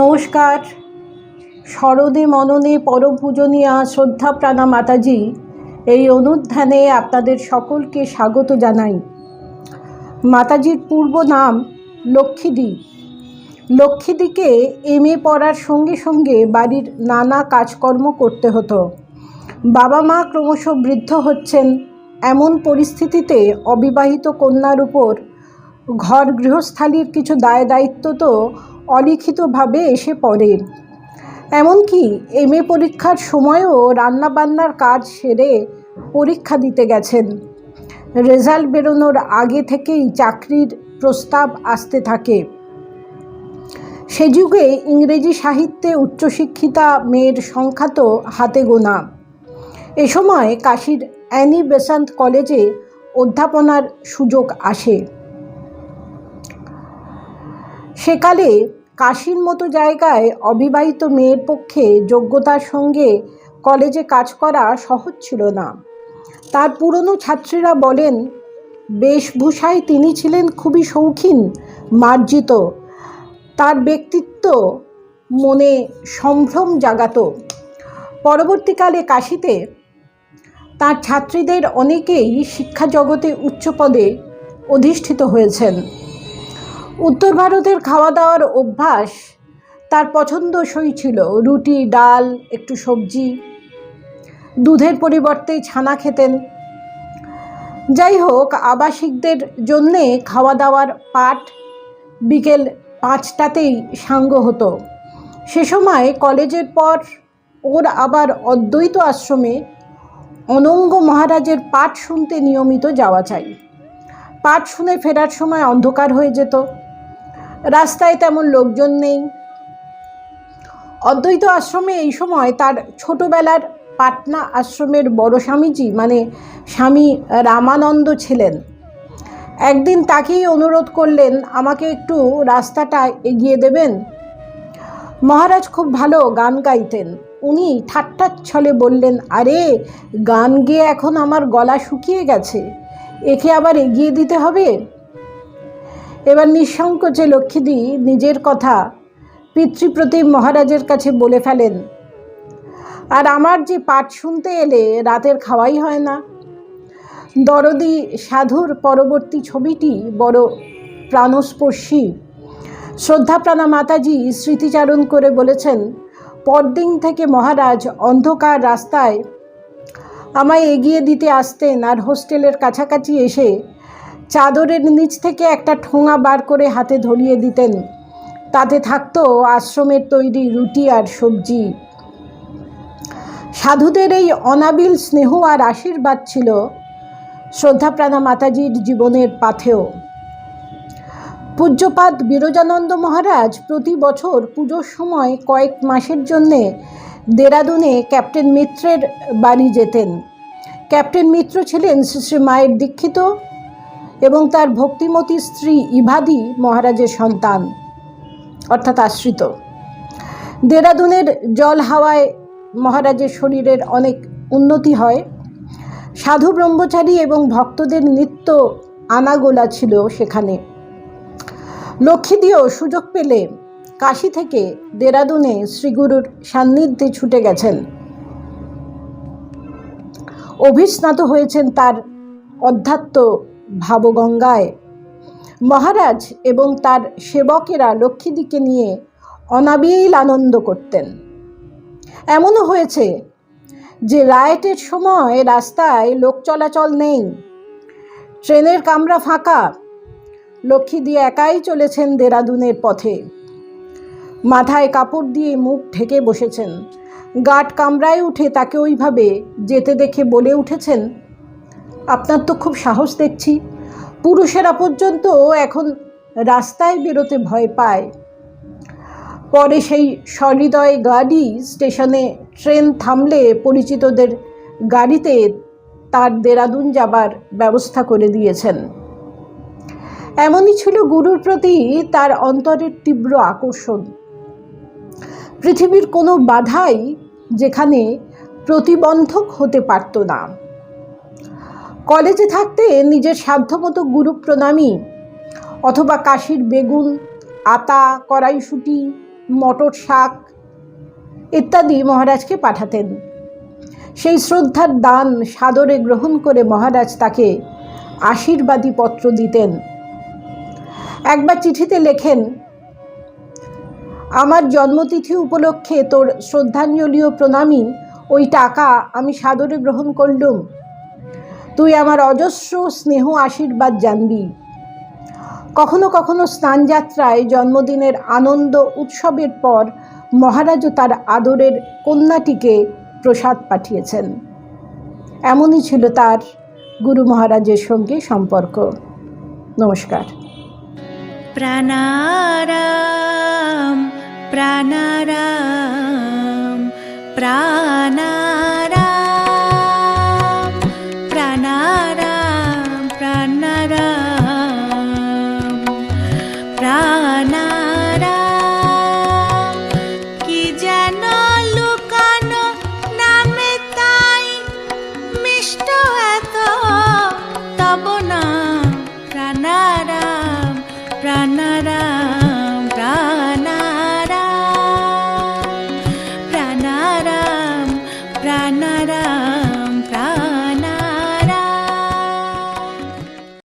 নমস্কার। শরদে মননে পরপূজনীয়া শ্রদ্ধা প্রাণা মাতাজি এই অনুধ্যানে আপনাদের সকলকে স্বাগত জানাই। মাতাজির পূর্ব নাম লক্ষ্মীদি। লক্ষ্মীদিকে এম এ পড়ার সঙ্গে সঙ্গে বাড়ির নানা কাজকর্ম করতে হতো। বাবা মা ক্রমশ বৃদ্ধ হচ্ছেন, এমন পরিস্থিতিতে অবিবাহিত কন্যার উপর ঘর গৃহস্থালির কিছু দায় দায়িত্ব তো অলিখিতভাবে এসে পড়ে। এমনকি এম এ পরীক্ষার সময়ও রান্নাবান্নার কাজ সেরে পরীক্ষা দিতে গেছেন। রেজাল্ট বেরোনোর আগে থেকেই চাকরির প্রস্তাব আসতে থাকে। সে যুগে ইংরেজি সাহিত্যে উচ্চশিক্ষিতা মেয়ের সংখ্যা তো হাতে গোনা। এ সময় কাশীর অ্যানি বেসান্ত কলেজে অধ্যাপনার সুযোগ আসে। সেকালে কাশির মতো জায়গায় অবিবাহিত মেয়ের পক্ষে যোগ্যতার সঙ্গে কলেজে কাজ করা সহজ ছিল না। তার পুরনো ছাত্রীরা বলেন, বেশভূষায় তিনি ছিলেন খুবই শৌখিন, মার্জিত। তার ব্যক্তিত্ব মনে সম্ভ্রম জাগাত। পরবর্তীকালে কাশিতে তার ছাত্রীদের অনেকেই শিক্ষা জগতে উচ্চ পদে অধিষ্ঠিত হয়েছেন। উত্তর ভারতের খাওয়া দাওয়ার অভ্যাস, তার পছন্দসই ছিল রুটি, ডাল, একটু সবজি। দুধের পরিবর্তে ছানা খেতেন। যাই হোক, আবাসিকদের জন্যে খাওয়া দাওয়ার পাঠ বিকেল পাঁচটাতেই সাঙ্গ হতো। সে সময় কলেজের পর ওর আবার অদ্বৈত আশ্রমে অনঙ্গ মহারাজের পাঠ শুনতে নিয়মিত যাওয়া চাই। পাঠ শুনে ফেরার সময় অন্ধকার হয়ে যেত। রাস্তায় তেমন লোকজন নেই। অদ্বৈত আশ্রমে এই সময় তার ছোটবেলার পাটনা আশ্রমের বড় স্বামীজি মানে স্বামী রামানন্দ ছিলেন। একদিন তাকেই অনুরোধ করলেন, আমাকে একটু রাস্তাটা এগিয়ে দেবেন? মহারাজ খুব ভালো গান গাইতেন। উনি ঠাট্টার ছলে বললেন, আরে, গান গেয়ে এখন আমার গলা শুকিয়ে গেছে। একে আবার এগিয়ে দিতে হবে? এবার নিঃসংকোচে লক্ষ্মীদি নিজের কথা পিতৃপ্রতিম মহারাজের কাছে বলে ফেলেন, আর আমার যে পাঠ শুনতে এলে রাতের খাওয়াই হয় না। দরদি সাধুর পরবর্তী ছবিটি বড় প্রাণস্পর্শী। শ্রদ্ধাপ্রাণা মাতাজি স্মৃতিচারণ করে বলেছেন, পরদিন থেকে মহারাজ অন্ধকার রাস্তায় আমায় এগিয়ে দিতে আসতেন আর হোস্টেলের কাছাকাছি এসে চাদরের নিচ থেকে একটা ঠোঙা বার করে হাতে ধরিয়ে দিতেন। তাতে থাকতো আশ্রমের তৈরি রুটি আর সবজি। সাধুদের এই অনাবিল স্নেহ আর আশীর্বাদ ছিল শ্রদ্ধাপ্রাণা মাতাজির জীবনের পাথেও পূজ্যপাদ বিরজানন্দ মহারাজ প্রতি বছর পুজোর সময় কয়েক মাসের জন্যে দেরাদুনে ক্যাপ্টেন মিত্রের বাড়ি যেতেন। ক্যাপ্টেন মিত্র ছিলেন শ্রী মায়ের দীক্ষিত এবং তার ভক্তিমতী স্ত্রী ইভাদি মহারাজের সন্তান, অর্থাৎ আশ্রিত। দেরাদুনের জল হাওয়ায় মহারাজের শরীরের অনেক উন্নতি হয়। সাধু ব্রহ্মচারী এবং ভক্তদের নিত্য আনাগোলা ছিল সেখানে। লক্ষ্মীদিও সুযোগ পেলে কাশি থেকে দেরাদুনে শ্রীগুরুর সান্নিধ্যে ছুটে গেছেন। অভিস্নাত হয়েছেন তার অধ্যাত্ম ভাবগঙ্গায়। মহারাজ এবং তার সেবকেরা লক্ষ্মীদিকে নিয়ে অনাবিল আনন্দ করতেন। এমনও হয়েছে যে রায়েটের সময় রাস্তায় লোক চলাচল নেই। ট্রেনের কামরা ফাঁকা। লক্ষ্মী দিয়ে একাই চলেছেন দেরাদুনের পথে। মাথায় কাপড় দিয়ে মুখ ঢেকে বসেছেন। গাট কামরায় উঠে তাকে ওইভাবে যেতে দেখে বলে উঠেছেন আপনার তো খুব সাহস দেখছি। পুরুষেরা পর্যন্ত এখন রাস্তায় বেরোতে ভয় পায়। পরে সেই সহৃদয় গাড়ি স্টেশনে ট্রেন থামলে পরিচিতদের গাড়িতে তার দেরাদুন যাবার ব্যবস্থা করে দিয়েছেন। এমনই ছিল গুরুর প্রতি তার অন্তরের তীব্র আকর্ষণ। পৃথিবীর কোনো বাধাই যেখানে প্রতিবন্ধক হতে পারত না। কলেজে থাকতে নিজের সাধ্যমতো গুরু প্রণামী অথবা কাশির বেগুন, আতা, কড়াইশুটি, মটর শাক ইত্যাদি মহারাজকে পাঠাতেন। সেই শ্রদ্ধার দান সাদরে গ্রহণ করে মহারাজ তাকে আশীর্বাদী পত্র দিতেন। একবার চিঠিতে লেখেন, আমার জন্মতিথি উপলক্ষে তোর শ্রদ্ধাঞ্জলি ও প্রণামী, ওই টাকা আমি সাদরে গ্রহণ করলুম। তুই আমার অজস্র স্নেহ আশীর্বাদ জানবি। কখনো কখনো স্নানযাত্রায় জন্মদিনের আনন্দ উৎসবের পর মহারাজও তার আদরের কন্যাটিকে প্রসাদ পাঠিয়েছেন। এমনই ছিল তার গুরু মহারাজের সঙ্গে সম্পর্ক। নমস্কার। প্রাণারাম প্রাণারাম প্রাণারাম। প্রাণারাম